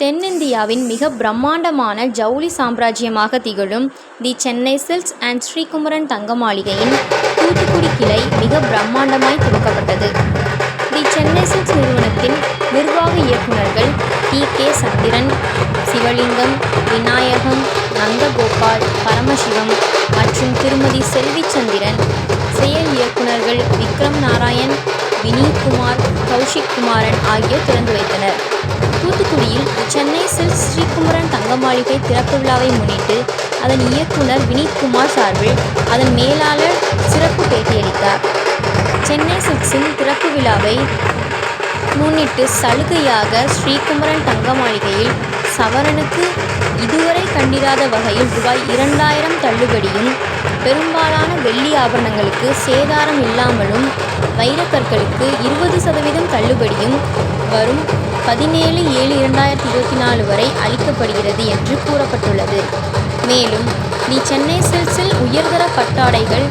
தென்னிந்தியாவின் மிக பிரம்மாண்டமான ஜவுளி சாம்ராஜ்யமாக திகழும் the Chennai silks and Srikumaran தங்க மாளிகையின் தூத்துக்குடி கிளை மிக பிரம்மாண்டமாய் துவக்கப்பட்டது. தி சென்னை சில்க்ஸ் நிறுவனத்தின் நிர்வாக இயக்குனர்கள் டி. கே. சந்திரன், சிவலிங்கம், விநாயகம், நந்தகோபால், பரமசிவம் மற்றும் திருமதி செல்விச்சந்திரன். செயல் இயக்குனர்கள் விக்ரம் நாராயண், வினீத்குமார், கௌஷிக் குமாரன் ஆகியோர் திறந்து வைத்தனர். தூத்துக்குடியில் சென்னை சில்க்ஸ் ஸ்ரீகுமரன் தங்க மாளிகை திறப்பு விழாவை முன்னிட்டு அதன் இயக்குனர் வினீத்குமார் சார்பில் அதன் மேலாளர் சிறப்பு பேட்டியளித்தார். சென்னை சில்க்ஸின் திறப்பு விழாவை முன்னிட்டு சலுகையாக ஸ்ரீகுமரன் தங்க மாளிகையில் சவரனுக்கு இதுவரை கண்டிராத வகையில் ரூபாய் இரண்டாயிரம் தள்ளுபடியும், பெரும்பாலான வெள்ளி ஆபரணங்களுக்கு சேதாரம் இல்லாமலும், வைரக்கற்களுக்கு இருபது சதவீதம் தள்ளுபடியும் வரும் பதினேழு ஏழு இரண்டாயிரத்தி இருபத்தி நாலு வரை அளிக்கப்படுகிறது என்று கூறப்பட்டுள்ளது. மேலும் தி சென்னை சில்ஸில் உயர்தர பட்டாடைகள்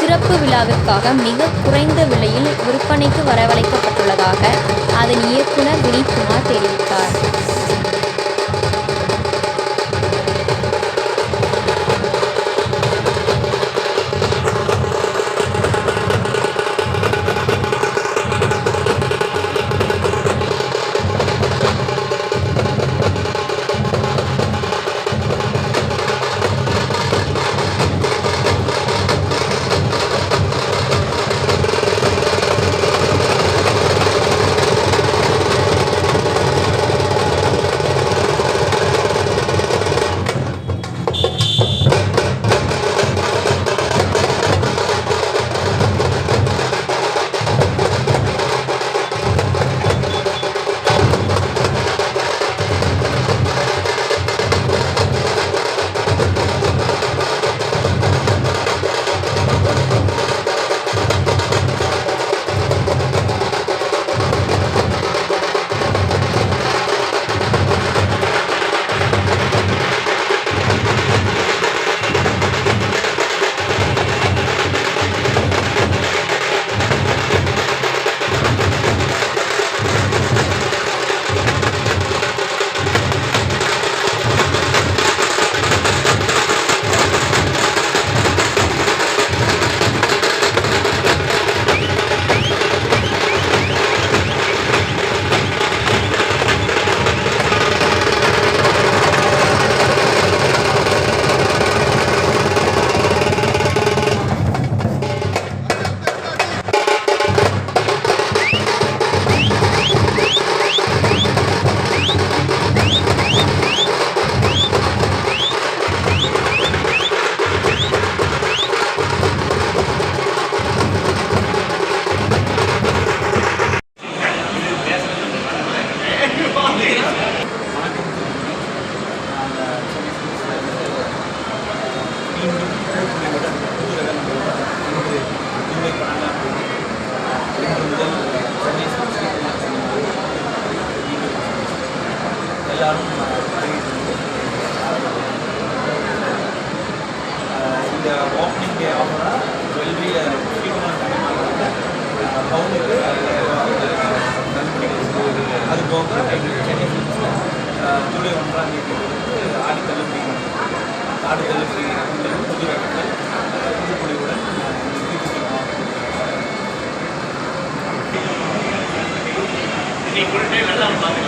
திறப்பு விழாவிற்காக மிகக் குறைந்த விலையில் விற்பனைக்கு வரவழைக்கப்பட்டுள்ளதாக அதன் இயக்குனர் வினீத்குமார் தெரிவித்தார். அவங்களுக்கு அது போக சென்னை ஃபிலிம்ஸில் ஜூலை ஒன்றாம் தேதி வந்து ஆடி தள்ளுபடி ஆடி தள்ளுபடி புது ரகங்கள் புதுக்குடியுடன் நீ கொண்டு நல்லா பார்த்து